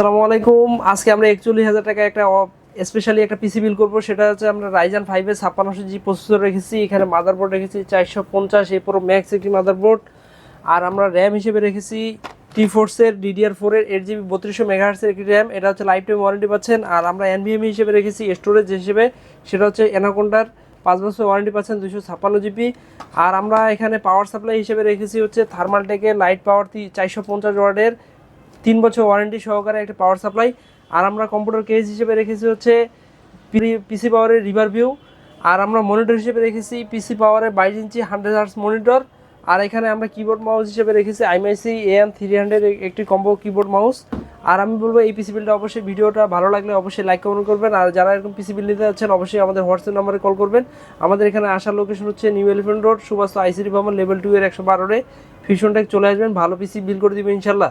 আসসালামু আলাইকুম। আজকে আমরা একচল্লিশ হাজার টাকা একটা স্পেশালি একটা পিসি বিল করব। সেটা হচ্ছে আমরা রাইজান ফাইভের ছাপ্পান্নশো জি প্রসেসর রেখেছি, এখানে মাদারবোর্ড রেখেছি, চারশো পঞ্চাশ এ পুরো ম্যাক্স একটি মাদারবোর্ড আর আমরা র্যাম হিসেবে রেখেছি টি ফোর্সের ডিডিআর ফোরের এইট জিবি বত্রিশশো মেগাহার্সের একটি র্যাম এটা হচ্ছে লাইফ টাইম ওয়ারেন্টি পাচ্ছেন। আর আমরা এনভিএম হিসেবে রেখেছি স্টোরেজ হিসেবে, সেটা হচ্ছে অ্যানাকোন্ডার পাঁচ বছর ওয়ারেন্টি পাচ্ছেন দুশো ছাপ্পান্ন জিবি আর আমরা এখানে পাওয়ার সাপ্লাই হিসেবে রেখেছি হচ্ছে থার্মাল টেকের লাইট পাওয়ার চারশো পঞ্চাশ ওয়ার্ডের তিন বছর ওয়ারেন্টি সহকারে একটা পাওয়ার সাপ্লাই আর আমরা কম্পিউটার কেস হিসেবে রেখেছি হচ্ছে পিসি পাওয়ারের রিভার ভিউ আর আমরা মনিটর হিসেবে রেখেছি পিসি পাওয়ারের বাইশ ইঞ্চি হান্ড্রেড হার্স মনিটর আর এখানে আমরা কিবোর্ড মাউস হিসেবে রেখেছি আইমাইসি এএন থ্রি হান্ড্রেড একটি কম্বো কিবোর্ড মাউস আর আমি বলব এই পিসি বিলটা অবশ্যই ভিডিওটা ভালো লাগলে অবশ্যই লাইক কমেন্ট করবেন। আর যারা এরকম পিসি বিল নিতে যাচ্ছেন, অবশ্যই আমাদের হোয়াটসঅ্যাপ নাম্বারে কল করবেন। আমাদের এখানে আসার লোকেশন হচ্ছে new elephant road Subhash ICD Bhaban level two এর একশো বারোরে ফিউশন চলে আসবেন, ভালো পিসি বিল করে দিবেন, ইনশাল্লাহ।